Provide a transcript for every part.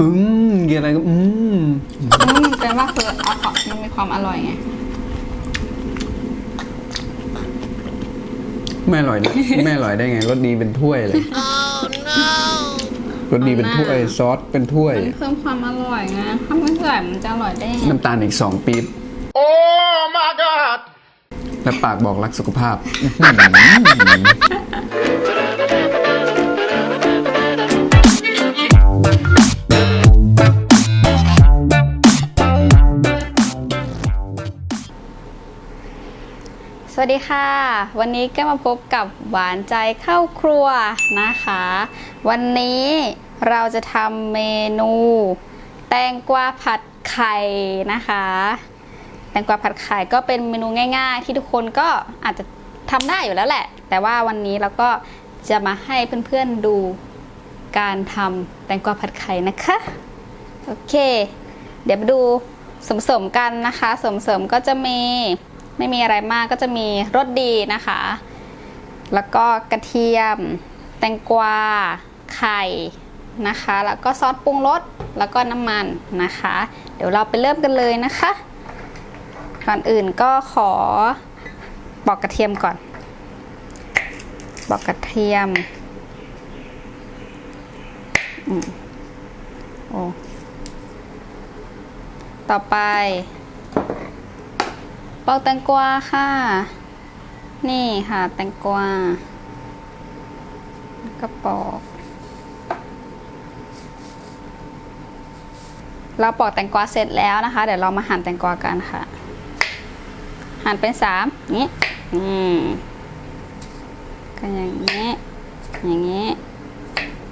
อืมกินอะไรก็อืมอืมเป็นว่าคือเอาของมันมีความอร่อยไงไม่อร่อยนะไม่อร่อยได้ไงรสดีเป็นถ้วยเลยรสดีเป็นถ้วยซอสเป็นถ้วย มันเพิ่มความอร่อยไงถ้าไม่ใส่มันจะอร่อยได้ไงน้ำตาลอีกสองปี๊บ Oh my God! และปากบอกรักสุขภาพ วัสดีค่ะ วันนี้ก็มาพบกับหวานใจเข้าครัวนะคะ วันนี้เราจะทำเมนู แตงกวาผัดไข่นะคะ แตงกวาผัดไข่ก็เป็นเมนูง่าย ๆ ที่ทุกคนก็อาจจะทำได้อยู่แล้วแหละ แต่ว่าวันนี้เราก็จะมาให้เพื่อนๆดูการทำแตงกวาผัดไข่นะคะโอเค เดี๋ยวมาดูสมสมๆกันนะคะสมสมๆก็จะมี ไม่มีอะไรมากก็จะมีรสดีนะคะ แล้วก็กระเทียม แตงกวา ไข่นะคะ แล้วก็ซอสปรุงรส แล้วก็น้ำมันนะคะ เดี๋ยวเราไปเริ่มกันเลยนะคะ ก่อนอื่นก็ขอปอกกระเทียมก่อน ปอกกระเทียมอืมโอ้ต่อไปป อกแตงกวาค่ะ นี่ค่ะแตงกวาแล้วก็ปอก เราปอกแตงกวาเสร็จแล้วนะคะ เดี๋ยวเรามาหั่นแตงกวากันค่ะ หั่นเป็นสามอย่างนี้อืมก็อย่างนี้ อย่างนี้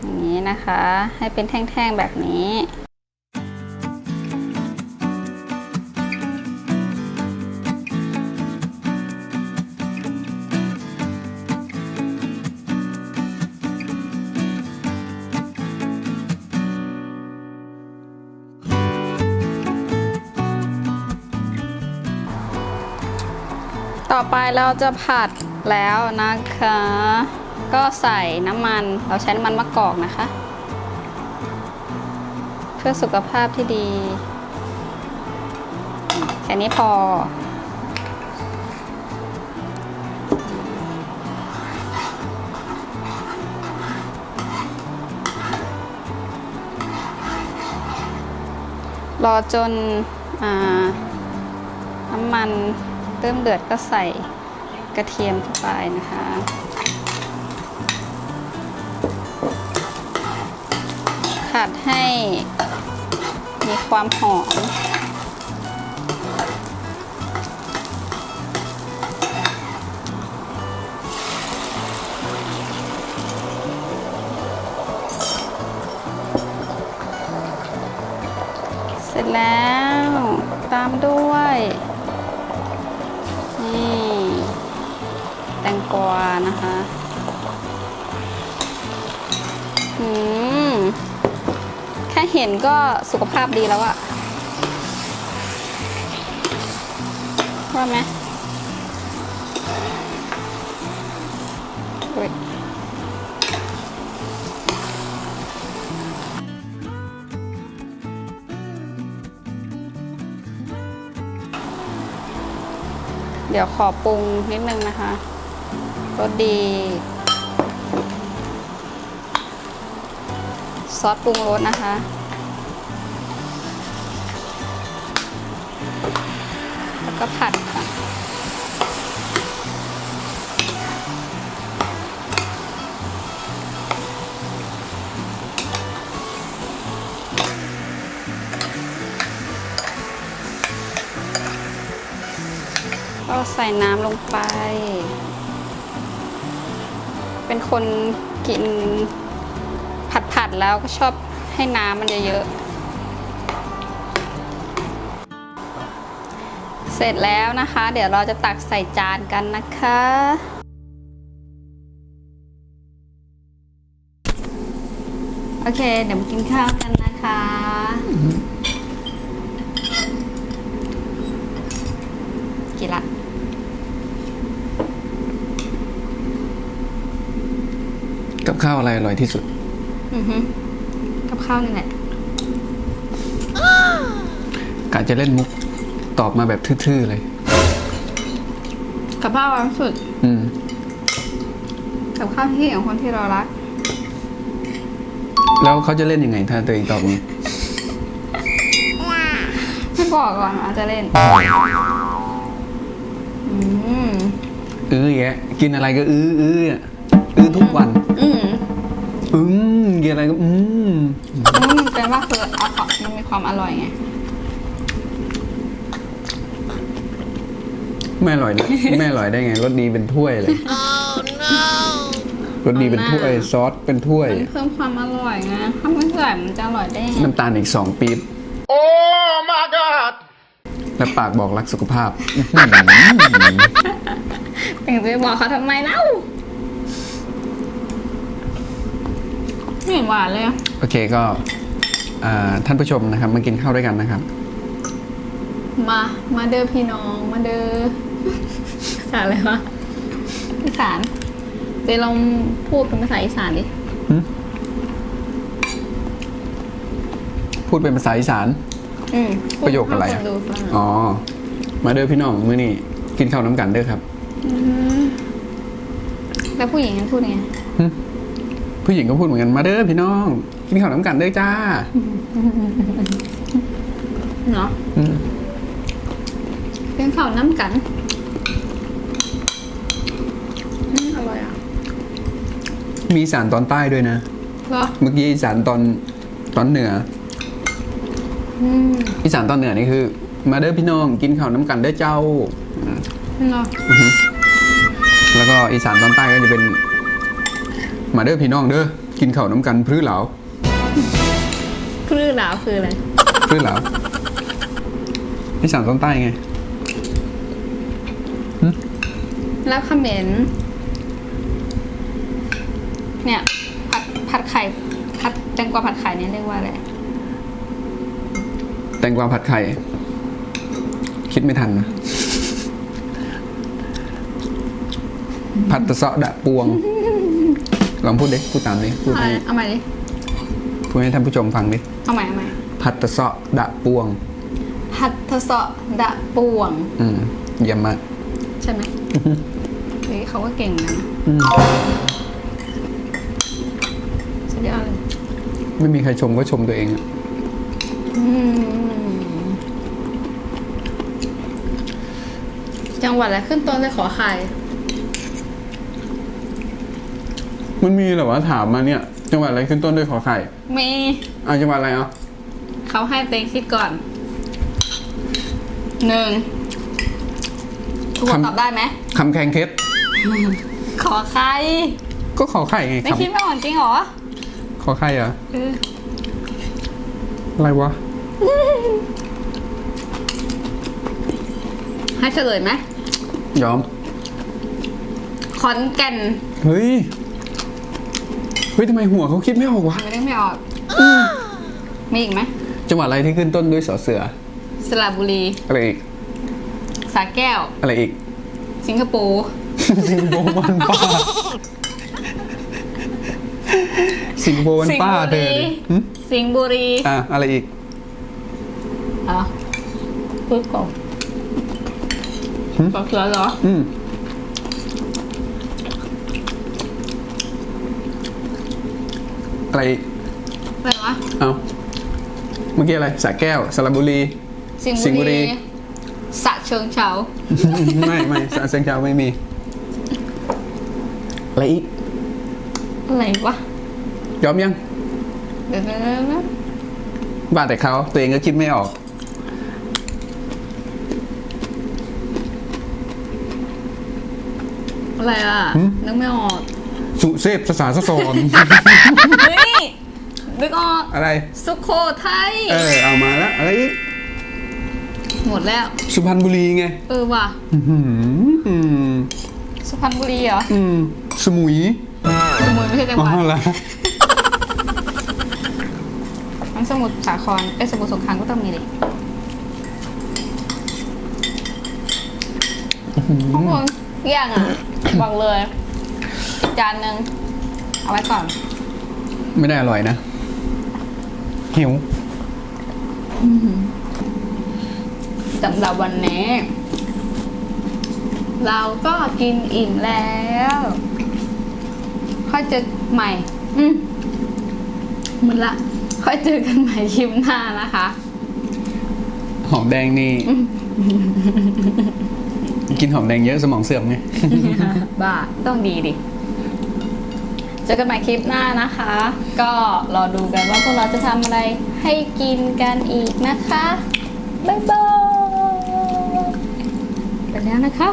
อย่างนี้นะคะ ให้เป็นแท่งๆแบบนี้ ต่อไปเราจะผัดแล้วนะคะ ก็ใส่น้ำมันเราใช้น้ำมันมะกอกนะคะ เพื่อสุขภาพที่ดี แค่นี้พอ รอจนอน้ำมัน เริ่มเดือดก็ใส่กระเทียมเข้าไปนะคะ ผัดให้มีความหอมเสร็จแล้วตามด้วย นี่แตงกวานะคะอืมแค่เห็นก็สุขภาพดีแล้วอะว่าไหม เดี๋ยวขอปรุงนิดนึงนะคะรสดี ซอสปรุงรสนะคะ แล้วก็ผัด ก็ใส่น้ำลงไป เป็นคนกินผัดผัดๆแล้วก็ชอบให้น้ำมันเยอะๆเสร็จแล้วนะคะ เดี๋ยวเราจะตักใส่จานกันนะคะโอเค เดี๋ยวมากินข้าวกันนะคะกินละ กับข้าวอะไรอร่อยที่สุด อือฮึกับข้าวนี่แหละ กะจะเล่นมุกตอบมาแบบทื่อๆเลย กับข้าววันสุด อืม กับข้าวที่ของคนที่เรารัก แล้วเขาจะเล่นยังไง ถ้าตัวเองตอบนี้ไม่บอกก่อนว่าจะเล่น อืม อื้อแยะ กินอะไรก็อื้ออื้ออะ อื้อทุกวัน อืมอืมกินอะไรก็อืมอืมเป็นว่าคือเอาของมันมีความอร่อยไง ไม่อร่อยนะ ไม่อร่อยได้ไงรสดีเป็นถ้วยเลยรสดีเป็นถ้วยซอสเป็นถ้วย มันเพิ่มความอร่อยไงถ้าไม่ใส่มันจะอร่อยได้ไงน้ำตาลอีกสองปี๊บ Oh my God. และปากบอกรักสุขภาพอื้อหือแต่จะไปบอกเขาทำไมเล่า ไม่เห็นหวานเลยอะโอเคก็อ่าท่านผู้ชมนะครับ มากินข้าวด้วยกันนะครับ มา มาเด้อพี่น้อง มาเด้อภาษาอะไรวะอีสานเจลองพูดเป็นภาษาอีสานดิ พูดเป็นภาษาอีสาน อืมประโยคอะไรให้อะคนดูฟังอ๋อ มาเด้อพี่น้องมื้อนี้กินข้าวน้ำกันเด้อครับมแล้วผู้หญิงนั้นพูดไง ผู้หญิงก็พูดเหมือนกันมาเด้อพี่น้อง กินข้าวน้ำกันเด้อจ้าเนาะอืมเป็นข้าวน้ำกันอืมอร่อยอะมีอีสานตอนใต้ด้วยนะ เหรอเมื่อกี้อีสานตอนตอนเหนือ อืมอีสานตอนเหนือนี่คือ มาเด้อพี่น้องกินข้าวน้ำกันเด้อเจ้าอืมเหรอแล้วก็อีสานตอนใต้ก็จะเป็น มาเด้อพี่น้องเด้อกินข้าวน้ำกันพื้อเหลาคลื่นหลาวคืออะไร พื้อเหลาอีสานตอนใต้ไงแล้วเขมรเนี่ย ผัดผัดไข่ผัดแตงกวาผัดไข่เนี่ยเรียกว่าอะไร แตงกวาผัดไข่ คิดไม่ทันนะผัดตะเสาะดะปวง ลองพูดดิพูดตามดิพูดอะไรให้เอาใหม่ดิพูดให้ท่านผู้ชมฟังดิเอาใหม่เอาใหม่ผัดตะเสาะดะปวงผัดทะเสาะดะปวง อืมเยี่ยมมากใช่ไหมเฮ้ยเขาก็เก่งนะอืมสุดยอดเลยไม่มีใครชมก็ชมตัวเองอะอืมจังหวัดอะไรขึ้นต้นด้วยขอไข่ มันมีเหรอวะถามมาเนี่ย จังหวัดอะไรขึ้นต้นด้วยขอไข่มีอ่าจังหวัดอะไรอะเขาให้เต็งคิดก่อนหนึ่งทุกคนคำตอบได้ไหมคำแข่งเคสขอไข่ก็ขอไข่ไงไม่ครับคิดไม่ออกจริงเหรอ ขอไข่เหรอเอออะไรวะ ให้เฉลยไหมยอมขอนแก่น เฮ้ยเฮ้ยทำไมหัวเขาคิดไม่ออกวะ ไม่ได้ไม่ออก มีอีกไหมจังหวัดอะไรที่ขึ้นต้นด้วยสอเสือ สระบุรี อะไรอีก สระแก้ว อะไรอีก สิงคโปร์ สิงคโปร์มันป้า สิงคโปร์มันสิงห์ป้าบุเธอรีดิหึสิงห์บุรีอะอะไรอีกอะพูดก่อนหึ สอเสือเหรออืม อะไรอีกอะไรวะ เอาเมื่อกี้อะไรสระแก้ว สระบุรี สิงสิงห์ห์บุบุรีรีสระเชิงเฉาไม่ไม่สระเชิงเทราไม่มี อะไรอีก อะไรวะ ยอมยังเดี๋ยวๆๆบ้าแต่เขาตัวเองก็คิดไม่ออกๆอะไรอะหึนึกไม่ออก สุเซพภาษาสะสอนเฮ้ย นึกออกอะไรสุโขทัยเออเอามาแล้วอะไรอีกหมดแล้ว สุพรรณบุรีไงเออว่ะอื้อหืออืมสุพรรณบุรีเหรออืมสมุยสมุยไม่ใช่จังหอ๋อวัดละมันสมุทรสาครเอ้ยสมุทรสงครามก็ต้องมีดิทุกคนเกลี้ยงอะ บอกเลย จานหนึ่งเอาไว้ก่อน ไม่ได้อร่อยนะ หิว สำหรับวันนี้ เราก็กินอิ่มแล้วค่อยเจอใหม่ อืมมึนละค่อยเจอกันใหม่คลิปหน้านะคะ หอมแดงนี่ กินหอมแดงเยอะสมองเสื่อมไง บ้าต้องดีดิ เจอกันใหม่คลิปหน้านะคะ ก็รอดูกันว่าพวกเราจะทำอะไรให้กินกันอีกนะคะ บ๊ายบายไปแล้วนะคะ